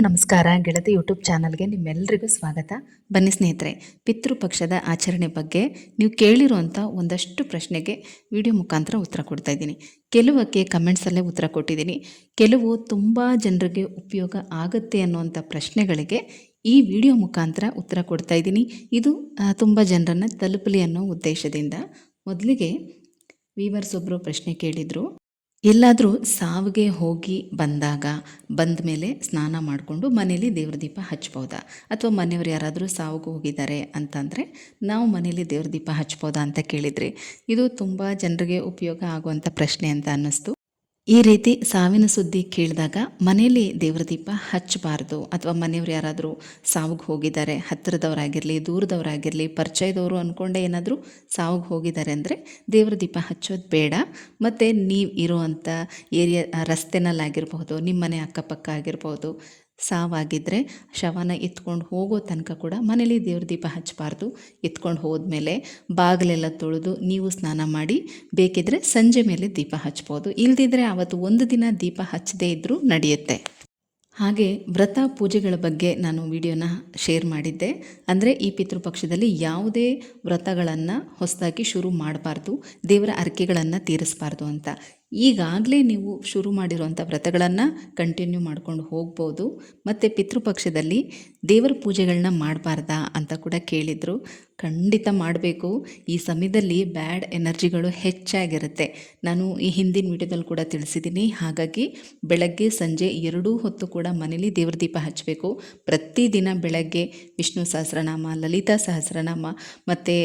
ನಮಸ್ಕಾರ. ಗೆಳತಿ ಯೂಟ್ಯೂಬ್ ಚಾನಲ್ಗೆ ನಿಮ್ಮೆಲ್ಲರಿಗೂ ಸ್ವಾಗತ. ಬನ್ನಿ ಸ್ನೇಹಿತರೆ ಪಿತೃಪಕ್ಷದ ಆಚರಣೆ ಬಗ್ಗೆ ನೀವು ಕೇಳಿರುವಂಥ ಒಂದಷ್ಟು ಪ್ರಶ್ನೆಗೆ ವಿಡಿಯೋ ಮುಖಾಂತರ ಉತ್ತರ ಕೊಡ್ತಾ ಇದ್ದೀನಿ. ಕೆಲವಕ್ಕೆ ಕಮೆಂಟ್ಸಲ್ಲೇ ಉತ್ತರ ಕೊಟ್ಟಿದ್ದೀನಿ. ಕೆಲವು ತುಂಬ ಜನರಿಗೆ ಉಪಯೋಗ ಆಗುತ್ತೆ ಅನ್ನುವಂಥ ಪ್ರಶ್ನೆಗಳಿಗೆ ಈ ವಿಡಿಯೋ ಮುಖಾಂತರ ಉತ್ತರ ಕೊಡ್ತಾ ಇದ್ದೀನಿ. ಇದು ತುಂಬ ಜನರನ್ನು ತಲುಪಲಿ ಅನ್ನೋ ಉದ್ದೇಶದಿಂದ. ಮೊದಲಿಗೆ ವೀವರ್ಸ್ ಒಬ್ಬರು ಪ್ರಶ್ನೆ ಕೇಳಿದರು. ಎಲ್ಲಾದರೂ ಸಾವಿಗೆ ಹೋಗಿ ಬಂದಾಗ ಬಂದ ಮೇಲೆ ಸ್ನಾನ ಮಾಡಿಕೊಂಡು ಮನೇಲಿ ದೇವ್ರ ದೀಪ ಹಚ್ಬೋದಾ? ಅಥವಾ ಮನೆಯವ್ರು ಯಾರಾದರೂ ಸಾವಿಗೆ ಹೋಗಿದ್ದಾರೆ ಅಂತಂದರೆ ನಾವು ಮನೇಲಿ ದೇವ್ರ ದೀಪ ಹಚ್ಬೋದಾ ಅಂತ ಕೇಳಿದರೆ. ಇದು ತುಂಬ ಜನರಿಗೆ ಉಪಯೋಗ ಆಗುವಂಥ ಪ್ರಶ್ನೆ ಅಂತ ಅನ್ನಿಸ್ತು. ಈ ರೀತಿ ಸಾವಿನ ಸುದ್ದಿ ಕೇಳಿದಾಗ ಮನೆಯಲ್ಲಿ ದೇವರ ದೀಪ ಹಚ್ಚಬಾರ್ದು ಅಥವಾ ಮನೆಯವ್ರು ಯಾರಾದರೂ ಸಾವಿಗೆ ಹೋಗಿದ್ದಾರೆ, ಹತ್ತಿರದವರಾಗಿರಲಿ, ದೂರದವರಾಗಿರಲಿ, ಪರಿಚಯದವರು ಅಂದ್ಕೊಂಡೆ ಏನಾದರೂ ಸಾವಿಗೆ ಹೋಗಿದ್ದಾರೆ ಅಂದರೆ ದೇವ್ರ ದೀಪ ಹಚ್ಚೋದು ಬೇಡ. ಮತ್ತು ನೀವು ಇರುವಂಥ ಏರಿಯಾ ರಸ್ತೆನಲ್ಲಾಗಿರ್ಬೋದು ನಿಮ್ಮ ಮನೆ ಅಕ್ಕಪಕ್ಕ ಆಗಿರ್ಬೋದು ಸಾವಾಗಿದ್ದರೆ ಶವನ ಎತ್ಕೊಂಡು ಹೋಗೋ ತನಕ ಕೂಡ ಮನೇಲಿ ದೇವ್ರ ದೀಪ ಹಚ್ಚಬಾರ್ದು. ಎತ್ಕೊಂಡು ಹೋದ್ಮೇಲೆ ಬಾಗಿಲೆಲ್ಲ ತೊಳೆದು ನೀವು ಸ್ನಾನ ಮಾಡಿ, ಬೇಕಿದ್ರೆ ಸಂಜೆ ಮೇಲೆ ದೀಪ ಹಚ್ಬೋದು ಇಲ್ದಿದ್ರೆ ಆವತ್ತು ಒಂದು ದಿನ ದೀಪ ಹಚ್ಚದೇ ಇದ್ದರೂ ನಡೆಯುತ್ತೆ. ಹಾಗೆ ವ್ರತ ಪೂಜೆಗಳ ಬಗ್ಗೆ ನಾನು ವಿಡಿಯೋನ ಶೇರ್ ಮಾಡಿದ್ದೆ. ಅಂದರೆ ಈ ಪಿತೃಪಕ್ಷದಲ್ಲಿ ಯಾವುದೇ ವ್ರತಗಳನ್ನು ಹೊಸದಾಗಿ ಶುರು ಮಾಡಬಾರ್ದು, ದೇವರ ಅರ್ಕೆಗಳನ್ನು ತೀರಿಸಬಾರ್ದು ಅಂತ. ಈಗಾಗಲೇ ನೀವು ಶುರು ಮಾಡಿರುವಂಥ ವ್ರತಗಳನ್ನು ಕಂಟಿನ್ಯೂ ಮಾಡ್ಕೊಂಡು ಹೋಗ್ಬೋದು. ಮತ್ತು ಪಿತೃಪಕ್ಷದಲ್ಲಿ ದೇವರ ಪೂಜೆಗಳನ್ನ ಮಾಡಬಾರ್ದಾ ಅಂತ ಕೂಡ ಕೇಳಿದರು. ಖಂಡಿತ ಮಾಡಬೇಕು. ಈ ಸಮಯದಲ್ಲಿ ಬ್ಯಾಡ್ ಎನರ್ಜಿಗಳು ಹೆಚ್ಚಾಗಿರುತ್ತೆ. ನಾನು ಈ ಹಿಂದಿನ ವಿಡಿಯೋದಲ್ಲಿ ಕೂಡ ತಿಳಿಸಿದ್ದೀನಿ. ಹಾಗಾಗಿ ಬೆಳಗ್ಗೆ ಸಂಜೆ ಎರಡೂ ಹೊತ್ತು ಕೂಡ ಮನೇಲಿ ದೇವ್ರ ದೀಪ ಹಚ್ಚಬೇಕು ಪ್ರತಿದಿನ ಬೆಳಗ್ಗೆ ವಿಷ್ಣು ಸಹಸ್ರನಾಮ, ಲಲಿತಾ ಸಹಸ್ರನಾಮ, ಮತ್ತು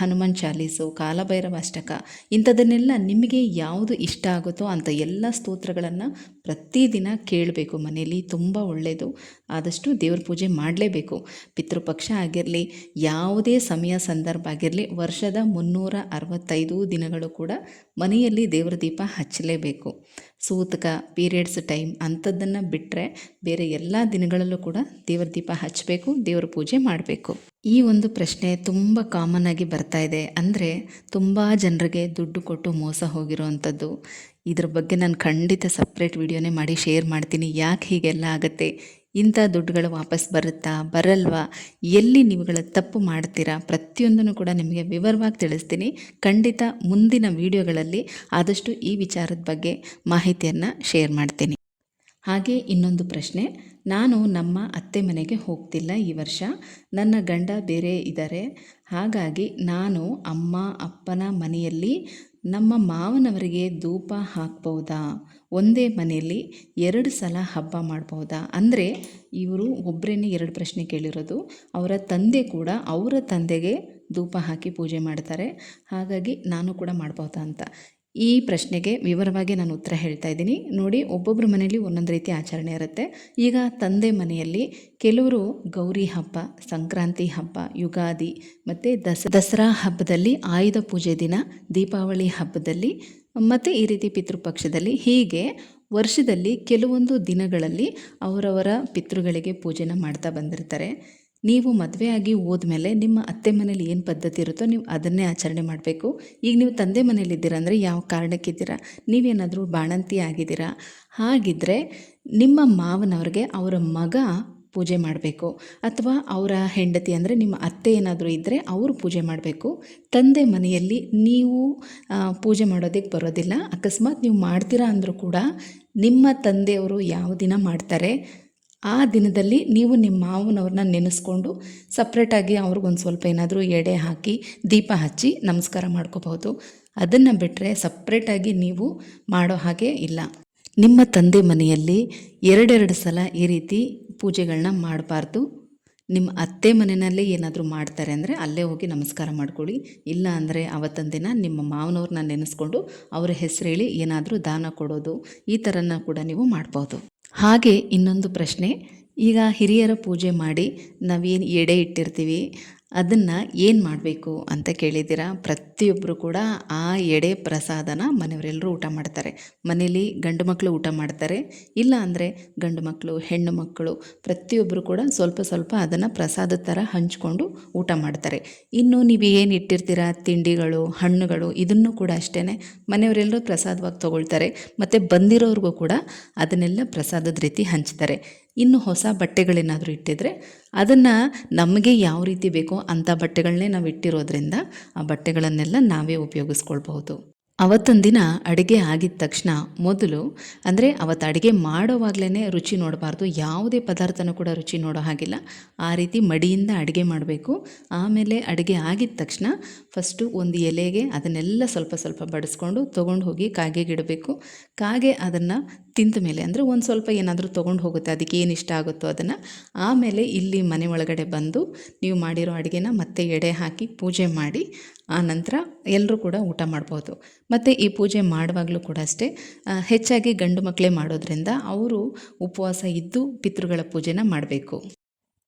ಹನುಮಾನ್ ಚಾಲೀಸು ಕಾಲಭೈರವ ಅಷ್ಟಕ ಇಂಥದನ್ನೆಲ್ಲ ನಿಮಗೆ ಯಾವುದು ಇಷ್ಟ ಆಗುತ್ತೋ ಅಂಥ ಎಲ್ಲ ಸ್ತೋತ್ರಗಳನ್ನು ಪ್ರತಿದಿನ ಕೇಳಬೇಕು. ಮನೆಯಲ್ಲಿ ತುಂಬ ಒಳ್ಳೆಯದು ಆದಷ್ಟು ದೇವ್ರ ಪೂಜೆ ಮಾಡಲೇಬೇಕು. ಪಿತೃಪಕ್ಷ ಆಗಿರಲಿ, ಯಾವುದೇ ಸಮಯ ಸಂದರ್ಭ ಆಗಿರಲಿ, ವರ್ಷದ ಮುನ್ನೂರ ಅರವತ್ತೈದು ದಿನಗಳು ಕೂಡ ಮನೆಯಲ್ಲಿ ದೇವ್ರ ದೀಪ ಹಚ್ಚಲೇಬೇಕು. ಸೂತಕ ಪೀರಿಯಡ್ಸ್ ಟೈಮ್ ಅಂಥದ್ದನ್ನು ಬಿಟ್ಟರೆ ಬೇರೆ ಎಲ್ಲ ದಿನಗಳಲ್ಲೂ ಕೂಡ ದೇವ್ರ ದೀಪ ಹಚ್ಚಬೇಕು, ದೇವ್ರ ಪೂಜೆ ಮಾಡಬೇಕು. ಈ ಒಂದು ಪ್ರಶ್ನೆ ತುಂಬ ಕಾಮನ್ ಆಗಿ ಬರ್ತಾ ಇದೆ. ಅಂದರೆ ತುಂಬ ಜನರಿಗೆ ದುಡ್ಡು ಕೊಟ್ಟು ಮೋಸ ಹೋಗಿರೋವಂಥದ್ದು ಇದ್ರ ಬಗ್ಗೆ ನಾನು ಖಂಡಿತ ಸಪ್ರೇಟ್ ವಿಡಿಯೋನೇ ಮಾಡಿ ಶೇರ್ ಮಾಡ್ತೀನಿ. ಯಾಕೆ ಹೀಗೆಲ್ಲ ಆಗುತ್ತೆ? ಇಂಥ ದುಡ್ಡುಗಳು ವಾಪಸ್ ಬರುತ್ತಾ? ಬರಲ್ವಾ? ಎಲ್ಲಿ ನೀವುಗಳ ತಪ್ಪು ಮಾಡ್ತೀರಾ? ಪ್ರತಿಯೊಂದನ್ನು ಕೂಡ ನಿಮಗೆ ವಿವರವಾಗಿ ತಿಳಿಸ್ತೀನಿ. ಖಂಡಿತ ಮುಂದಿನ ವಿಡಿಯೋಗಳಲ್ಲಿ ಆದಷ್ಟು ಈ ವಿಚಾರದ ಬಗ್ಗೆ ಮಾಹಿತಿಯನ್ನು ಶೇರ್ ಮಾಡ್ತೀನಿ. ಹಾಗೆ ಇನ್ನೊಂದು ಪ್ರಶ್ನೆ. ನಾನು ನಮ್ಮ ಅತ್ತೆ ಮನೆಗೆ ಹೋಗ್ತಿಲ್ಲ ಈ ವರ್ಷ. ನನ್ನ ಗಂಡ ಬೇರೆ ಇದ್ದಾರೆ ಹಾಗಾಗಿ ನಾನು ಅಮ್ಮ, ಅಪ್ಪನ ಮನೆಯಲ್ಲಿ ನಮ್ಮ ಮಾವನವರಿಗೆ ಧೂಪ ಹಾಕ್ಬೋದಾ? ಒಂದೇ ಮನೆಯಲ್ಲಿ ಎರಡು ಸಲ ಹಬ್ಬ ಮಾಡ್ಬೋದಾ? ಅಂದರೆ ಇವರು ಒಬ್ಬರೇ ಎರಡು ಪ್ರಶ್ನೆ ಕೇಳಿರೋದು. ಅವರ ತಂದೆ ಕೂಡ ಅವರ ತಂದೆಗೆ ಧೂಪ ಹಾಕಿ ಪೂಜೆ ಮಾಡ್ತಾರೆ. ಹಾಗಾಗಿ ನಾನು ಕೂಡ ಮಾಡ್ಬೋದಾ ಅಂತ. ಈ ಪ್ರಶ್ನೆಗೆ ವಿವರವಾಗಿ ನಾನು ಉತ್ತರ ಹೇಳ್ತಾ ಇದ್ದೀನಿ. ನೋಡಿ ಒಬ್ಬೊಬ್ಬರ ಮನೆಯಲ್ಲಿ ಒಂದೊಂದು ರೀತಿ ಆಚರಣೆ ಇರುತ್ತೆ. ಈಗ ತಂದೆ ಮನೆಯಲ್ಲಿ ಕೆಲವರು ಗೌರಿ ಹಬ್ಬ, ಸಂಕ್ರಾಂತಿ ಹಬ್ಬ, ಯುಗಾದಿ ಮತ್ತು ದಸ, ದಸರಾ ಹಬ್ಬದಲ್ಲಿ ಆಯುಧ ಪೂಜೆ ದಿನ, ದೀಪಾವಳಿ ಹಬ್ಬದಲ್ಲಿ ಮತ್ತು ಈ ರೀತಿ ಪಿತೃಪಕ್ಷದಲ್ಲಿ ಹೀಗೆ ವರ್ಷದಲ್ಲಿ ಕೆಲವೊಂದು ದಿನಗಳಲ್ಲಿ ಅವರವರ ಪಿತೃಗಳಿಗೆ ಪೂಜೆನ ಮಾಡ್ತಾ ಬಂದಿರ್ತಾರೆ. ನೀವು ಮದುವೆಯಾಗಿ ಹೋದ್ಮೇಲೆ ನಿಮ್ಮ ಅತ್ತೆ ಮನೇಲಿ ಏನು ಪದ್ಧತಿ ಇರುತ್ತೋ ನೀವು ಅದನ್ನೇ ಆಚರಣೆ ಮಾಡಬೇಕು. ಈಗ ನೀವು ತಂದೆ ಮನೇಲಿದ್ದೀರಾ ಅಂದರೆ ಯಾವ ಕಾರಣಕ್ಕಿದ್ದೀರಾ ನೀವೇನಾದರೂ ಬಾಣಂತಿ ಆಗಿದ್ದೀರಾ? ಹಾಗಿದ್ದರೆ ನಿಮ್ಮ ಮಾವನವ್ರಿಗೆ ಅವರ ಮಗ ಪೂಜೆ ಮಾಡಬೇಕು. ಅಥವಾ ಅವರ ಹೆಂಡತಿ ಅಂದರೆ ನಿಮ್ಮ ಅತ್ತೆ ಏನಾದರೂ ಇದ್ದರೆ ಅವರು ಪೂಜೆ ಮಾಡಬೇಕು. ತಂದೆ ಮನೆಯಲ್ಲಿ ನೀವು ಪೂಜೆ ಮಾಡೋದಕ್ಕೆ ಬರೋದಿಲ್ಲ. ಅಕಸ್ಮಾತ್ ನೀವು ಮಾಡ್ತೀರಾ ಅಂದರೂ ಕೂಡ ನಿಮ್ಮ ತಂದೆಯವರು ಯಾವ ದಿನ ಮಾಡ್ತಾರೆ? ಆ ದಿನದಲ್ಲಿ ನೀವು ನಿಮ್ಮ ಮಾವನವ್ರನ್ನ ನೆನೆಸ್ಕೊಂಡು ಸಪ್ರೇಟಾಗಿ ಅವ್ರಿಗೊಂದು ಸ್ವಲ್ಪ ಏನಾದರೂ ಎಡೆ ಹಾಕಿ ದೀಪ ಹಚ್ಚಿ ನಮಸ್ಕಾರ ಮಾಡ್ಕೋಬಹುದು. ಅದನ್ನು ಬಿಟ್ಟರೆ ಸಪ್ರೇಟಾಗಿ ನೀವು ಮಾಡೋ ಹಾಗೆ ಇಲ್ಲ. ನಿಮ್ಮ ತಂದೆ ಮನೆಯಲ್ಲಿ ಎರಡೆರಡು ಸಲ ಈ ರೀತಿ ಪೂಜೆಗಳನ್ನ ಮಾಡಬಾರ್ದು. ನಿಮ್ಮ ಅತ್ತೆ ಮನೆಯಲ್ಲೇ ಏನಾದರೂ ಮಾಡ್ತಾರೆ ಅಂದರೆ ಅಲ್ಲೇ ಹೋಗಿ ನಮಸ್ಕಾರ ಮಾಡ್ಕೊಳ್ಳಿ. ಇಲ್ಲ ಅಂದರೆ ಅವತ್ತೊಂದು ದಿನ ನಿಮ್ಮ ಮಾವನವ್ರನ್ನ ನೆನೆಸ್ಕೊಂಡು ಅವರ ಹೆಸರು ಹೇಳಿ ಏನಾದರೂ ದಾನ ಕೊಡೋದು ಈ ಥರನ ಕೂಡ ನೀವು ಮಾಡ್ಬೋದು ಹಾಗೆ ಇನ್ನೊಂದು ಪ್ರಶ್ನೆ. ಈಗ ಹಿರಿಯರ ಪೂಜೆ ಮಾಡಿ ನಾವೇನು ಎಡೆ ಇಟ್ಟಿರ್ತೀವಿ? ಅದನ್ನು ಏನು ಮಾಡಬೇಕು ಅಂತ ಕೇಳಿದ್ದೀರಾ? ಪ್ರತಿಯೊಬ್ಬರು ಕೂಡ ಆ ಎಡೆ ಪ್ರಸಾದನ ಮನೆಯವರೆಲ್ಲರೂ ಊಟ ಮಾಡ್ತಾರೆ. ಮನೇಲಿ ಗಂಡು ಮಕ್ಕಳು ಊಟ ಮಾಡ್ತಾರೆ. ಇಲ್ಲ ಅಂದರೆ ಗಂಡು ಮಕ್ಕಳು ಹೆಣ್ಣು ಮಕ್ಕಳು ಪ್ರತಿಯೊಬ್ಬರು ಕೂಡ ಸ್ವಲ್ಪ ಸ್ವಲ್ಪ ಅದನ್ನು ಪ್ರಸಾದ ಥರ ಹಂಚಿಕೊಂಡು ಊಟ ಮಾಡ್ತಾರೆ. ಇನ್ನು ನೀವು ಏನು ಇಟ್ಟಿರ್ತೀರಾ? ತಿಂಡಿಗಳು, ಹಣ್ಣುಗಳು, ಇದನ್ನು ಕೂಡ ಅಷ್ಟೇ ಮನೆಯವರೆಲ್ಲರೂ ಪ್ರಸಾದವಾಗಿ ತೊಗೊಳ್ತಾರೆ. ಮತ್ತು ಬಂದಿರೋರಿಗೂ ಕೂಡ ಅದನ್ನೆಲ್ಲ ಪ್ರಸಾದದ ರೀತಿ ಹಂಚ್ತಾರೆ. ಇನ್ನು ಹೊಸ ಬಟ್ಟೆಗಳೇನಾದರೂ ಇಟ್ಟಿದ್ರೆ ಅದನ್ನು ನಮಗೆ ಯಾವ ರೀತಿ ಬೇಕೋ ಅಂಥ ಬಟ್ಟೆಗಳನ್ನೇ ನಾವು ಇಟ್ಟಿರೋದ್ರಿಂದ ಆ ಬಟ್ಟೆಗಳನ್ನೆಲ್ಲ ನಾವೇ ಉಪಯೋಗಿಸ್ಕೊಳ್ಬಹುದು. ಅವತ್ತೊಂದು ದಿನ ಅಡುಗೆ ಆಗಿದ ತಕ್ಷಣ ಮೊದಲು, ಅಂದರೆ ಅವತ್ತು ಅಡುಗೆ ಮಾಡೋವಾಗಲೇ ರುಚಿ ನೋಡಬಾರ್ದು, ಯಾವುದೇ ಪದಾರ್ಥನೂ ಕೂಡ ರುಚಿ ನೋಡೋ ಹಾಗಿಲ್ಲ. ಆ ರೀತಿ ಮಡಿಯಿಂದ ಅಡುಗೆ ಮಾಡಬೇಕು. ಆಮೇಲೆ ಅಡುಗೆ ಆಗಿದ ತಕ್ಷಣ ಫಸ್ಟು ಒಂದು ಎಲೆಗೆ ಅದನ್ನೆಲ್ಲ ಸ್ವಲ್ಪ ಸ್ವಲ್ಪ ಬಡಿಸ್ಕೊಂಡು ತೊಗೊಂಡು ಹೋಗಿ ಕಾಗೆಗಿಡಬೇಕು ಕಾಗೆ ಅದನ್ನು ತಿಂದ ಮೇಲೆ ಅಂದರೆ ಒಂದು ಸ್ವಲ್ಪ ಏನಾದರೂ ತೊಗೊಂಡು ಹೋಗುತ್ತೆ, ಅದಕ್ಕೆ ಏನು ಇಷ್ಟ ಆಗುತ್ತೋ ಅದನ್ನು, ಆಮೇಲೆ ಇಲ್ಲಿ ಮನೆ ಒಳಗಡೆ ಬಂದು ನೀವು ಮಾಡಿರೋ ಅಡುಗೆನ ಮತ್ತೆ ಎಡೆ ಹಾಕಿ ಪೂಜೆ ಮಾಡಿ, ಆ ನಂತರ ಎಲ್ಲರೂ ಕೂಡ ಊಟ ಮಾಡ್ಬೋದು. ಮತ್ತು ಈ ಪೂಜೆ ಮಾಡುವಾಗಲೂ ಕೂಡ ಅಷ್ಟೇ ಹೆಚ್ಚಾಗಿ ಗಂಡು ಮಕ್ಕಳೇ ಮಾಡೋದ್ರಿಂದ ಅವರು ಉಪವಾಸ ಇದ್ದು ಪಿತೃಗಳ ಪೂಜೆನ ಮಾಡಬೇಕು.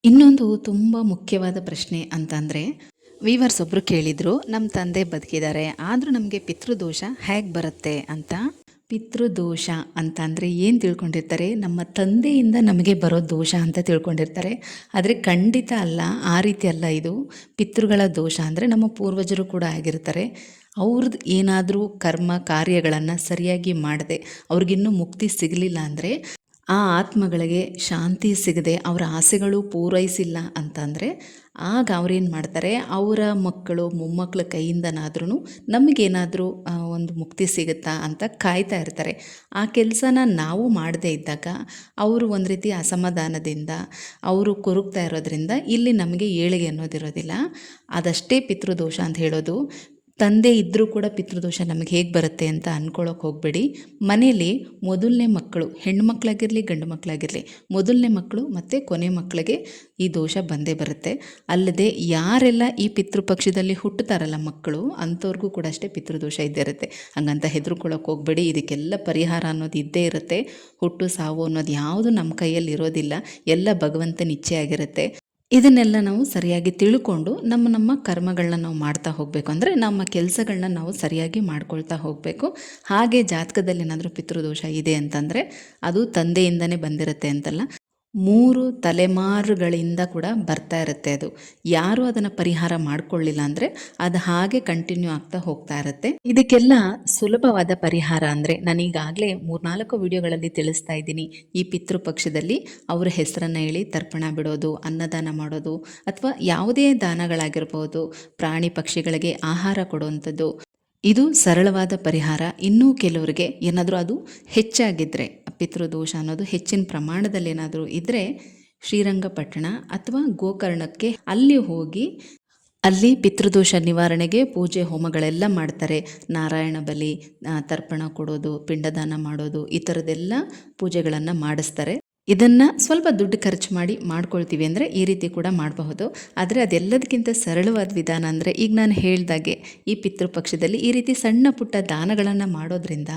ಇನ್ನೊಂದು ತುಂಬ ಮುಖ್ಯವಾದ ಪ್ರಶ್ನೆ ಅಂತಂದರೆ, ವೀವರ್ಸ್ ಒಬ್ಬರು ಕೇಳಿದರು ನಮ್ಮ ತಂದೆ ಬದುಕಿದ್ದಾರೆ ಆದರೂ ನಮಗೆ ಪಿತೃದೋಷ ಹೇಗೆ ಬರುತ್ತೆ? ಅಂತ. ಪಿತೃದೋಷ ಅಂತ ಅಂದರೆ ಏನು ತಿಳ್ಕೊಂಡಿರ್ತಾರೆ? ನಮ್ಮ ತಂದೆಯಿಂದ ನಮಗೆ ಬರೋ ದೋಷ ಅಂತ ತಿಳ್ಕೊಂಡಿರ್ತಾರೆ. ಆದರೆ ಖಂಡಿತ ಅಲ್ಲ, ಆ ರೀತಿ ಅಲ್ಲ ಇದು. ಪಿತೃಗಳ ದೋಷ ಅಂದರೆ ನಮ್ಮ ಪೂರ್ವಜರು ಕೂಡ ಆಗಿರ್ತಾರೆ. ಅವ್ರದ್ದು ಏನಾದರೂ ಕರ್ಮ ಕಾರ್ಯಗಳನ್ನು ಸರಿಯಾಗಿ ಮಾಡದೆ, ಅವ್ರಿಗಿನ್ನೂ ಮುಕ್ತಿ ಸಿಗಲಿಲ್ಲ ಅಂದರೆ ಆ ಆತ್ಮಗಳಿಗೆ ಶಾಂತಿ ಸಿಗದೆ ಅವರ ಆಸೆಗಳು ಪೂರೈಸಿಲ್ಲ ಅಂತಂದರೆ ಆಗ ಅವ್ರೇನು ಮಾಡ್ತಾರೆ? ಅವರ ಮಕ್ಕಳು ಮೊಮ್ಮಕ್ಕಳ ಕೈಯಿಂದನಾದ್ರೂ ನಮಗೇನಾದರೂ ಒಂದು ಮುಕ್ತಿ ಸಿಗುತ್ತಾ ಅಂತ ಕಾಯ್ತಾ ಇರ್ತಾರೆ. ಆ ಕೆಲಸನ ನಾವು ಮಾಡದೇ ಇದ್ದಾಗ ಅವರು ಒಂದು ರೀತಿ ಅಸಮಾಧಾನದಿಂದ, ಅವರು ಕೊರಗ್ತಾ ಇರೋದ್ರಿಂದ ಇಲ್ಲಿ ನಮಗೆ ಏಳಿಗೆ ಅನ್ನೋದಿರೋದಿಲ್ಲ. ಅದಷ್ಟೇ ಪಿತೃದೋಷ ಅಂತ ಹೇಳೋದು. ತಂದೆ ಇದ್ದರೂ ಕೂಡ ಪಿತೃದೋಷ ನಮಗೆ ಹೇಗೆ ಬರುತ್ತೆ ಅಂತ ಅಂದ್ಕೊಳ್ಳೋಕೆ ಹೋಗಬೇಡಿ. ಮನೆಯಲ್ಲಿ ಮೊದಲನೇ ಮಕ್ಕಳು, ಹೆಣ್ಣು ಮಕ್ಕಳಾಗಿರಲಿ ಗಂಡು ಮಕ್ಕಳಾಗಿರಲಿ ಮೊದಲನೇ ಮಕ್ಕಳು ಮತ್ತು ಕೊನೆ ಮಕ್ಕಳಿಗೆ ಈ ದೋಷ ಬಂದೇ ಬರುತ್ತೆ. ಅಲ್ಲದೆ ಯಾರೆಲ್ಲ ಈ ಪಿತೃಪಕ್ಷದಲ್ಲಿ ಹುಟ್ಟುತ್ತಾರಲ್ಲ ಮಕ್ಕಳು, ಅಂಥವ್ರಿಗೂ ಕೂಡ ಅಷ್ಟೇ ಪಿತೃದೋಷ ಇದ್ದೇ ಇರುತ್ತೆ. ಹಂಗಂತ ಹೆದರ್ಕೊಳ್ಳೋಕೆ ಹೋಗಬೇಡಿ. ಇದಕ್ಕೆಲ್ಲ ಪರಿಹಾರ ಅನ್ನೋದು ಇದ್ದೇ ಇರುತ್ತೆ. ಹುಟ್ಟು, ಸಾವು ಅನ್ನೋದು ಯಾವುದು ನಮ್ಮ ಕೈಯಲ್ಲಿ ಇರೋದಿಲ್ಲ. ಎಲ್ಲ ಭಗವಂತನ ಇಚ್ಛೆ ಆಗಿರುತ್ತೆ ಇದನ್ನೆಲ್ಲ ನಾವು ಸರಿಯಾಗಿ ತಿಳ್ಕೊಂಡು ನಮ್ಮ ನಮ್ಮ ಕರ್ಮಗಳನ್ನ ನಾವು ಮಾಡ್ತಾ ಹೋಗಬೇಕು. ಅಂದರೆ ನಮ್ಮ ಕೆಲಸಗಳನ್ನ ನಾವು ಸರಿಯಾಗಿ ಮಾಡ್ಕೊಳ್ತಾ ಹೋಗಬೇಕು. ಹಾಗೆ ಜಾತಕದಲ್ಲಿ ಏನಾದರೂ ಪಿತೃದೋಷ ಇದೆ ಅಂತಂದರೆ ಅದು ತಂದೆಯಿಂದನೇ ಬಂದಿರುತ್ತೆ ಅಂತಲ್ಲ. ಮೂರು ತಲೆಮಾರುಗಳಿಂದ ಕೂಡ ಬರ್ತಾ ಇರುತ್ತೆ ಅದು. ಯಾರು ಅದನ್ನು ಪರಿಹಾರ ಮಾಡಿಕೊಳ್ಳಿಲ್ಲ ಅಂದರೆ ಅದು ಹಾಗೆ ಕಂಟಿನ್ಯೂ ಆಗ್ತಾ ಹೋಗ್ತಾ ಇರುತ್ತೆ. ಇದಕ್ಕೆಲ್ಲ ಸುಲಭವಾದ ಪರಿಹಾರ ಅಂದರೆ ನಾನೀಗಾಗಲೇ ಮೂರ್ನಾಲ್ಕು ವಿಡಿಯೋಗಳಲ್ಲಿ ತಿಳಿಸ್ತಾ ಇದ್ದೀನಿ. ಈ ಪಿತೃಪಕ್ಷದಲ್ಲಿ ಅವರ ಹೆಸರನ್ನು ಹೇಳಿ ತರ್ಪಣ ಬಿಡೋದು, ಅನ್ನದಾನ ಮಾಡೋದು, ಅಥವಾ ಯಾವುದೇ ದಾನಗಳಾಗಿರ್ಬೋದು, ಪ್ರಾಣಿ ಪಕ್ಷಿಗಳಿಗೆ ಆಹಾರ ಕೊಡುವಂಥದ್ದು. ಇದು ಸರಳವಾದ ಪರಿಹಾರ. ಇನ್ನೂ ಕೆಲವರಿಗೆ ಏನಾದರೂ ಅದು ಹೆಚ್ಚಾಗಿದ್ದರೆ ಪಿತೃದೋಷ ಅನ್ನೋದು ಹೆಚ್ಚಿನ ಪ್ರಮಾಣದಲ್ಲಿ ಏನಾದರೂ ಇದ್ದರೆ ಶ್ರೀರಂಗಪಟ್ಟಣ ಅಥವಾ ಗೋಕರ್ಣಕ್ಕೆ ಅಲ್ಲಿ ಹೋಗಿ ಅಲ್ಲಿ ಪಿತೃದೋಷ ನಿವಾರಣೆಗೆ ಪೂಜೆ ಹೋಮಗಳೆಲ್ಲ ಮಾಡ್ತಾರೆ. ನಾರಾಯಣ ಬಲಿ ತರ್ಪಣ ಕೊಡೋದು, ಪಿಂಡದಾನ ಮಾಡೋದು, ಈ ಥರದ್ದೆಲ್ಲ ಪೂಜೆಗಳನ್ನು ಮಾಡಿಸ್ತಾರೆ. ಇದನ್ನು ಸ್ವಲ್ಪ ದುಡ್ಡು ಖರ್ಚು ಮಾಡಿ ಮಾಡ್ಕೊಳ್ತೀವಿ ಅಂದರೆ ಈ ರೀತಿ ಕೂಡ ಮಾಡಬಹುದು. ಆದರೆ ಅದೆಲ್ಲದಕ್ಕಿಂತ ಸರಳವಾದ ವಿಧಾನ ಅಂದರೆ ಈಗ ನಾನು ಹೇಳ್ದಾಗೆ ಈ ಪಿತೃಪಕ್ಷದಲ್ಲಿ ಈ ರೀತಿ ಸಣ್ಣ ಪುಟ್ಟ ದಾನಗಳನ್ನು ಮಾಡೋದ್ರಿಂದ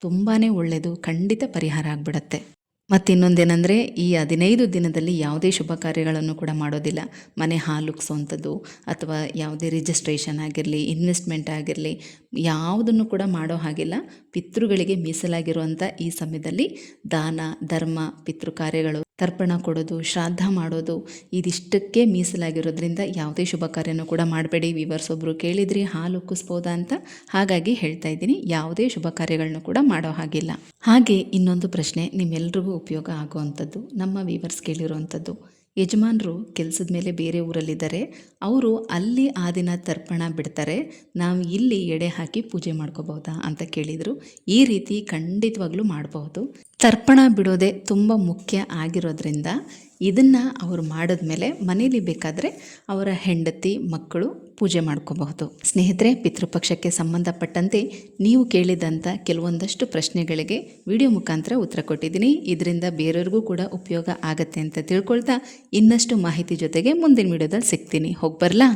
ತುಂಬಾ ಒಳ್ಳೆಯದು ಖಂಡಿತ ಪರಿಹಾರ ಆಗಿಬಿಡತ್ತೆ. ಮತ್ತಿನ್ನೊಂದೇನೆಂದರೆ, ಈ ಹದಿನೈದು ದಿನದಲ್ಲಿ ಯಾವುದೇ ಶುಭ ಕಾರ್ಯಗಳನ್ನು ಕೂಡ ಮಾಡೋದಿಲ್ಲ. ಮನೆ ಹಾಲುಕ್ಸೋವಂಥದ್ದು ಅಥವಾ ಯಾವುದೇ ರಿಜಿಸ್ಟ್ರೇಷನ್ ಆಗಿರಲಿ ಇನ್ವೆಸ್ಟ್ಮೆಂಟ್ ಆಗಿರಲಿ, ಯಾವುದನ್ನು ಕೂಡ ಮಾಡೋ ಹಾಗಿಲ್ಲ. ಪಿತೃಗಳಿಗೆ ಮೀಸಲಾಗಿರುವಂಥ ಈ ಸಮಯದಲ್ಲಿ ದಾನ, ಧರ್ಮ, ಪಿತೃ ಕಾರ್ಯಗಳು ತರ್ಪಣ ಕೊಡೋದು, ಶ್ರಾದ್ದ ಮಾಡೋದು, ಇದಿಷ್ಟಕ್ಕೆ ಮೀಸಲಾಗಿರೋದ್ರಿಂದ ಯಾವುದೇ ಶುಭ ಕಾರ್ಯನೂ ಕೂಡ ಮಾಡಬೇಡಿ. ವಿವರ್ಸ್ ಒಬ್ಬರು ಕೇಳಿದ್ರಿ ಹಾಲು ಉಕ್ಕಿಸ್ಬೋದಾ ಅಂತ. ಹಾಗಾಗಿ ಹೇಳ್ತಾ ಇದ್ದೀನಿ, ಯಾವುದೇ ಶುಭ ಕಾರ್ಯಗಳನ್ನು ಕೂಡ ಮಾಡೋ ಹಾಗಿಲ್ಲ. ಹಾಗೆ ಇನ್ನೊಂದು ಪ್ರಶ್ನೆ, ನಿಮ್ಮೆಲ್ರಿಗೂ ಉಪಯೋಗ ಆಗುವಂಥದ್ದು, ನಮ್ಮ ವಿವರ್ಸ್ ಕೇಳಿರುವಂಥದ್ದು. ಯಜಮಾನರು ಕೆಲಸದ ಮೇಲೆ ಬೇರೆ ಊರಲ್ಲಿದ್ದಾರೆ. ಅವರು ಅಲ್ಲಿ ಆ ದಿನ ತರ್ಪಣ ಬಿಡ್ತಾರೆ. ನಾವು ಇಲ್ಲಿ ಎಡೆ ಹಾಕಿ ಪೂಜೆ ಮಾಡ್ಕೋಬಹುದಾ ಅಂತ ಕೇಳಿದರು. ಈ ರೀತಿ ಖಂಡಿತವಾಗ್ಲೂ ಮಾಡಬಹುದು. ತರ್ಪಣ ಬಿಡೋದೇ ತುಂಬ ಮುಖ್ಯ ಆಗಿರೋದ್ರಿಂದ ಇದನ್ನು ಅವರು ಮಾಡಿದ್ಮೇಲೆ ಮನೇಲಿ ಬೇಕಾದರೆ ಅವರ ಹೆಂಡತಿ, ಮಕ್ಕಳು ಪೂಜೆ ಮಾಡ್ಕೋಬಹುದು. ಸ್ನೇಹಿತರೆ, ಪಿತೃಪಕ್ಷಕ್ಕೆ ಸಂಬಂಧಪಟ್ಟಂತೆ ನೀವು ಕೇಳಿದಂಥ ಕೆಲವೊಂದಷ್ಟು ಪ್ರಶ್ನೆಗಳಿಗೆ ವಿಡಿಯೋ ಮುಖಾಂತರ ಉತ್ತರ ಕೊಟ್ಟಿದ್ದೀನಿ. ಇದರಿಂದ ಬೇರೆಯವ್ರಿಗೂ ಕೂಡ ಉಪಯೋಗ ಆಗತ್ತೆ ಅಂತ ತಿಳ್ಕೊಳ್ತಾ ಇನ್ನಷ್ಟು ಮಾಹಿತಿ ಜೊತೆಗೆ ಮುಂದಿನ ವಿಡಿಯೋದಲ್ಲಿ ಸಿಗ್ತೀನಿ. ಹೋಗಿ ಬರಲಾ